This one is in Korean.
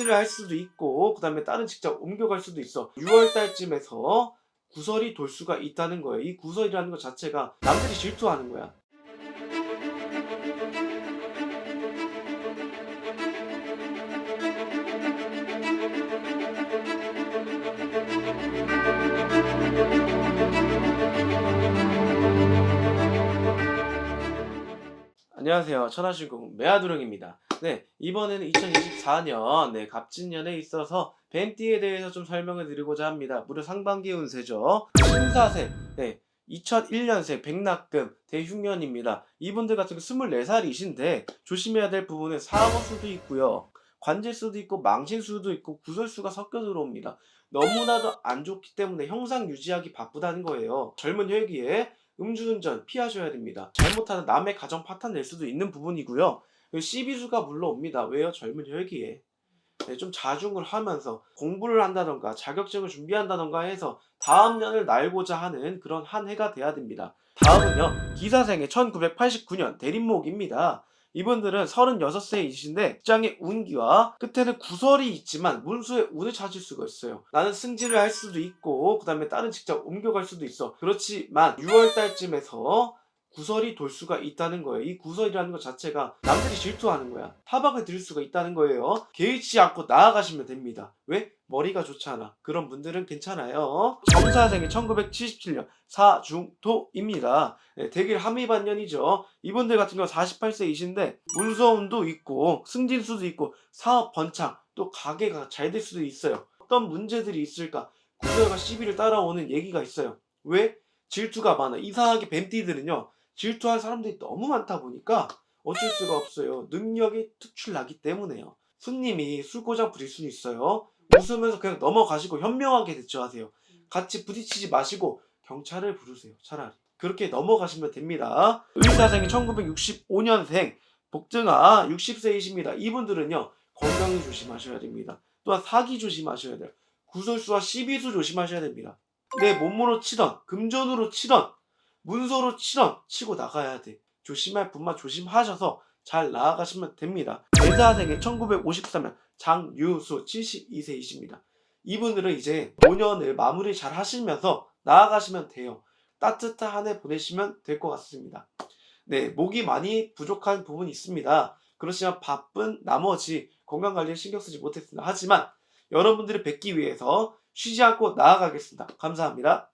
를할 수도 있고 그 다음에 다른 직장 옮겨갈 수도 있어. 6월 달쯤에서 구설이 돌 수가 있다는 거예요. 이 구설이라는 것 자체가 남들이 질투하는 거야. 안녕하세요. 천하신공 메아두릉입니다. 네, 이번에는 2024년 네, 갑진년에 있어서 벤띠에 대해서 좀 설명을 드리고자 합니다. 무려 상반기 운세죠. 신사세, 네, 2001년생 백낙금 대흉년입니다. 이분들 같은 경우 24살이신데 조심해야 될 부분은 사고수도 있고요. 관제수도 있고 망신수도 있고 구설수가 섞여 들어옵니다. 너무나도 안 좋기 때문에 형상 유지하기 바쁘다는 거예요. 젊은 혈기에 음주운전 피하셔야 됩니다. 잘못하면 남의 가정 파탄 낼 수도 있는 부분이고요. 시비수가 물러옵니다. 왜요? 젊은 혈기에. 네, 좀 자중을 하면서 공부를 한다던가 자격증을 준비한다던가 해서 다음 년을 날고자 하는 그런 한 해가 돼야 됩니다. 다음은요. 기사생의 1989년 대림목입니다. 이분들은 36세이신데 직장의 운기와 끝에는 구설이 있지만 문수의 운을 찾을 수가 있어요. 나는 승진을 할 수도 있고 그 다음에 다른 직장 옮겨갈 수도 있어. 그렇지만 6월 달쯤에서 구설이 돌 수가 있다는 거예요. 이 구설이라는 것 자체가 남들이 질투하는 거야. 타박을 들을 수가 있다는 거예요. 개의치 않고 나아가시면 됩니다. 왜? 머리가 좋잖아. 그런 분들은 괜찮아요. 정사생이 1977년 사중토입니다. 네, 대길 함의반년이죠. 이분들 같은 경우 48세이신데 문서운도 있고 승진수도 있고 사업 번창 또 가게가 잘 될 수도 있어요. 어떤 문제들이 있을까? 구설과 시비를 따라오는 얘기가 있어요. 왜? 질투가 많아. 이상하게 뱀띠들은요. 질투할 사람들이 너무 많다 보니까 어쩔 수가 없어요. 능력이 특출나기 때문에요. 손님이 술고장 부릴 수는 있어요. 웃으면서 그냥 넘어가시고 현명하게 대처하세요. 같이 부딪히지 마시고 경찰을 부르세요. 차라리. 그렇게 넘어가시면 됩니다. 의사생이 1965년생 복등아 60세이십니다. 이분들은요. 건강히 조심하셔야 됩니다. 또한 사기 조심하셔야 돼요. 구설수와 시비수 조심하셔야 됩니다. 내 몸으로 치던 금전으로 치던 문서로 치던 치고 나가야 돼. 조심할 분만 조심하셔서 잘 나아가시면 됩니다. 대사생의 1953년 장유수 72세이십니다. 이분들은 이제 5년을 마무리 잘 하시면서 나아가시면 돼요. 따뜻한 한 해 보내시면 될 것 같습니다. 네, 목이 많이 부족한 부분이 있습니다. 그렇지만 바쁜 나머지 건강 관리에 신경 쓰지 못했습니다. 하지만 여러분들을 뵙기 위해서 쉬지 않고 나아가겠습니다. 감사합니다.